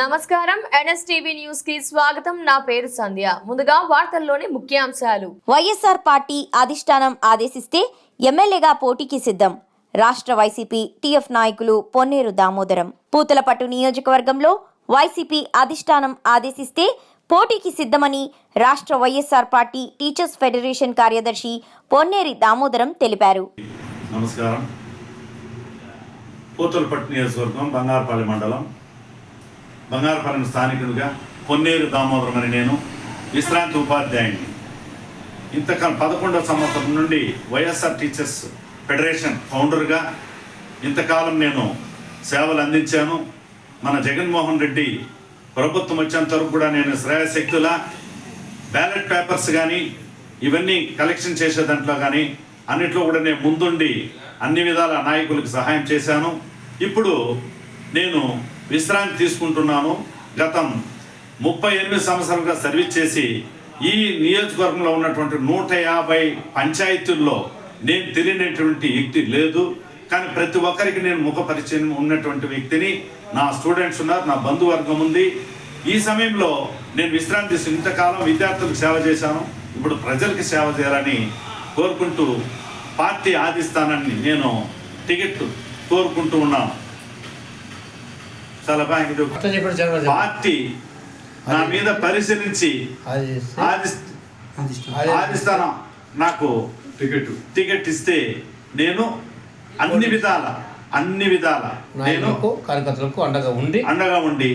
నమస్కారం. ఎన్ఎస్టీవీ న్యూస్కి స్వాగతం. నా పేరు సంధ్య. ముందుగా వార్తల్లోని ముఖ్యాంశాలు. వైఎస్ఆర్ పార్టీ అధిష్టానం ఆదేశిస్తే ఎమ్మెల్యేగా పోటీకి సిద్ధం. రాష్ట్ర వైసీపీ టీఎఫ్ నాయకులు పొన్నేరు దామోదరం. పూతలపట్టు నియోజకవర్గంలో వైసీపీ అధిష్టానం ఆదేశిస్తే పోటీకి సిద్ధమని రాష్ట్ర వైఎస్ఆర్ పార్టీ టీచర్స్ ఫెడరేషన్ కార్యదర్శి పొన్నేరి దామోదరం తెలిపారు. నమస్కారం. పూతలపట్టు నియోజకవర్గం బంగారపల్లి మండలం బంగారపరం స్థానికుడిగా పొన్నేరు దామోదరం అని నేను విశ్రాంతి ఉపాధ్యాయుడిని ఇంతకాలం పదకొండవ సంవత్సరం నుండి వైఎస్ఆర్ టీచర్స్ ఫెడరేషన్ ఫౌండర్గా ఇంతకాలం నేను సేవలు అందించాను. మన జగన్మోహన్ రెడ్డి ప్రభుత్వం వచ్చేంత వరకు కూడా నేను శ్రేయశక్తుల బ్యాలెట్ పేపర్స్ కానీ ఇవన్నీ కలెక్షన్ చేసే దాంట్లో కానీ అన్నిట్లో కూడా నేను ముందుండి అన్ని విధాల నాయకులకు సహాయం చేశాను. ఇప్పుడు నేను విశ్రాంతి తీసుకుంటున్నాను. గతం ముప్పై ఎనిమిది సంవత్సరాలుగా సర్వీస్ చేసి ఈ నియోజకవర్గంలో ఉన్నటువంటి నూట యాభై పంచాయతీల్లో నేను తెలియనటువంటి వ్యక్తి లేదు. కానీ ప్రతి ఒక్కరికి నేను ముఖ పరిచయం ఉన్నటువంటి వ్యక్తిని నా స్టూడెంట్స్ ఉన్నారు నా బంధువర్గం ఉంది. ఈ సమయంలో నేను విశ్రాంతి ఇంతకాలం విద్యార్థులకు సేవ చేశాను. ఇప్పుడు ప్రజలకు సేవ చేయాలని కోరుకుంటూ పార్టీ ఆదిస్తానని నేను టికెట్ కోరుకుంటూ ఉన్నాను. చాలా బాగా ఇది పార్టీ నా మీద పరిశీలించి ఆదిస్తానం నాకు టికెట్ టికెట్ ఇస్తే నేను అన్ని విధాల అన్ని విధాల నేను కార్యకర్తలకు అండగా ఉండి అండగా ఉండి